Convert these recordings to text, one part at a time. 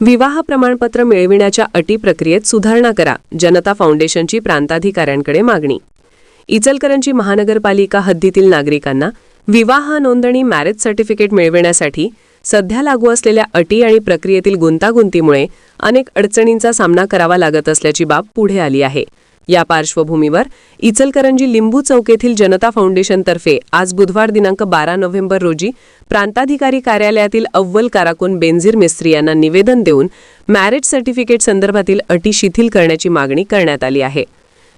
विवाह प्रमाणपत्र मिळविण्याच्या अटी प्रक्रियेत सुधारणा करा जनता फाउंडेशनची प्रांताधिकाऱ्यांकडे मागणी. इचलकरंजी महानगरपालिका हद्दीतील नागरिकांना विवाह नोंदणी मॅरेज सर्टिफिकेट मिळविण्यासाठी सध्या लागू असलेल्या अटी आणि प्रक्रियेतील गुंतागुंतीमुळे अनेक अडचणींचा सामना करावा लागत असल्याची बाब पुढे आली आहे. या पार्श्वभूमीवर इचलकरंजी लिंबू चौक येथील जनता फाउंडेशनतर्फे आज बुधवार दिनांक बारा नोव्हेंबर रोजी प्रांताधिकारी कार्यालयातील अव्वल काराकून बेंझीर मिस्त्री यांना निवेदन देऊन मॅरेज सर्टिफिकेट संदर्भातील अटी शिथिल करण्याची मागणी करण्यात आली आहे.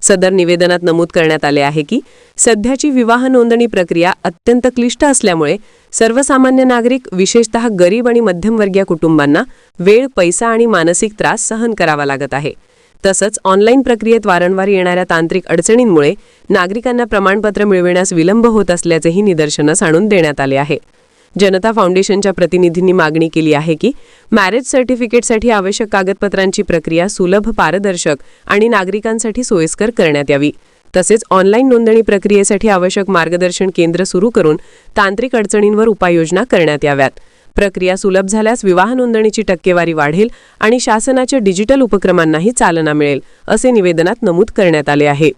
सदर निवेदनात नमूद करण्यात आले आहे की सध्याची विवाह नोंदणी प्रक्रिया अत्यंत क्लिष्ट असल्यामुळे सर्वसामान्य नागरिक विशेषतः गरीब आणि मध्यमवर्गीय कुटुंबांना वेळ पैसा आणि मानसिक त्रास सहन करावा लागत आहे. तसंच ऑनलाईन प्रक्रियेत वारंवार येणाऱ्या तांत्रिक अडचणींमुळे नागरिकांना प्रमाणपत्र मिळविण्यास विलंब होत असल्याचेही निदर्शनास आणून देण्यात आले आहे. जनता फाउंडेशनच्या प्रतिनिधींनी मागणी केली आहे की मॅरेज सर्टिफिकेटसाठी आवश्यक कागदपत्रांची प्रक्रिया सुलभ पारदर्शक आणि नागरिकांसाठी सोयीस्कर करण्यात यावी. तसेच ऑनलाईन नोंदणी प्रक्रियेसाठी आवश्यक मार्गदर्शन केंद्र सुरू करून तांत्रिक अडचणींवर उपाययोजना करण्यात याव्यात. प्रक्रिया सुलभ झाल्यास विवाह नोंदणीची टक्केवारी वाढेल आणि शासनाच्या डिजिटल उपक्रमांनाही चालना मिळेल असे निवेदनात नमूद करण्यात आले आहे.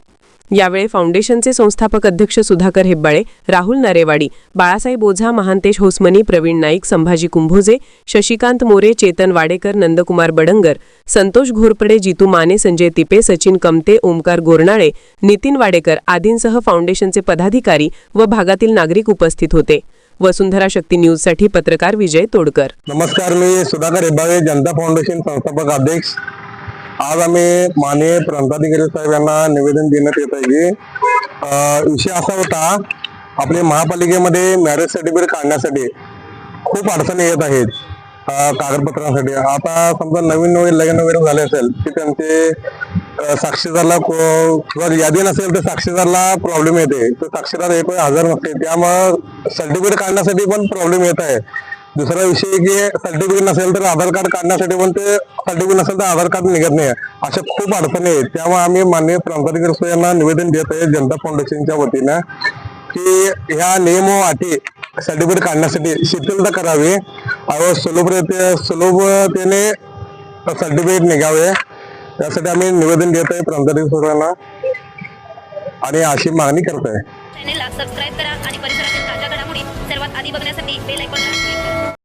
यावेळी फाउंडेशनचे संस्थापक अध्यक्ष सुधाकर हेब्बाळे राहुल नरेवाडी बाळासाहेब ओझा महांतेश होसमनी प्रवीण नाईक संभाजी कुंभोजे शशिकांत मोरे चेतन वाडेकर नंदकुमार बडंगर संतोष घोरपडे जितू माने संजय तिपे सचिन कमते ओमकार गोरनाळे नितीन वाडेकर आदींसह फाउंडेशनचे पदाधिकारी व भागातील नागरिक उपस्थित होते. वसुंधरा शक्ती न्यूजसाठी पत्रकार विजय तोडकर. नमस्कार मी सुधाकर हेबाळे जनता फाउंडेशन संस्थापक अध्यक्ष. आज आम्ही माननीय प्रांताधिकारी साहेब यांना निवेदन देण्यात येत आहे की विषय असा होता आपल्या महापालिकेमध्ये मॅरेज सर्टिफिकेट काढण्यासाठी खूप अडचणी येत आहेत कागदपत्रांसाठी. आता समजा नवीन नवीन लग्न वगैरे झाले असेल की त्यांचे साक्षीदारला को- किंवा यादी नसेल तर साक्षीदारला प्रॉब्लेम येते. तर साक्षीदार एक हजर नसते. त्यामुळं सर्टिफिकेट काढण्यासाठी पण प्रॉब्लेम येत आहे. दुसरा विषय की सर्टिफिकेट नसेल तर आधार कार्ड काढण्यासाठी पण ते सर्टिफिकेट नसेल तर आधार कार्ड निघत नाही. अशा खूप अडचणी आहेत. त्यामुळे आम्ही माननीय प्रांताधिकारी यांना निवेदन देत आहे जनता फाउंडेशनच्या वतीनं की ह्या नियम व अटी सर्टिफिकेट काढण्यासाठी शिथिलता करावी. व सुलभ सुलभतेने सर्टिफिकेट निघावे. त्यासाठी आम्ही निवेदन देत आहे प्रांताधिकारी यांना आणि अशी मागणी करत आहे चॅनेलला सबस्क्राईब करा आणि परिसरातील ताज्या घडामोडी सर्वात आधी बघण्यासाठी बेल आयकॉनला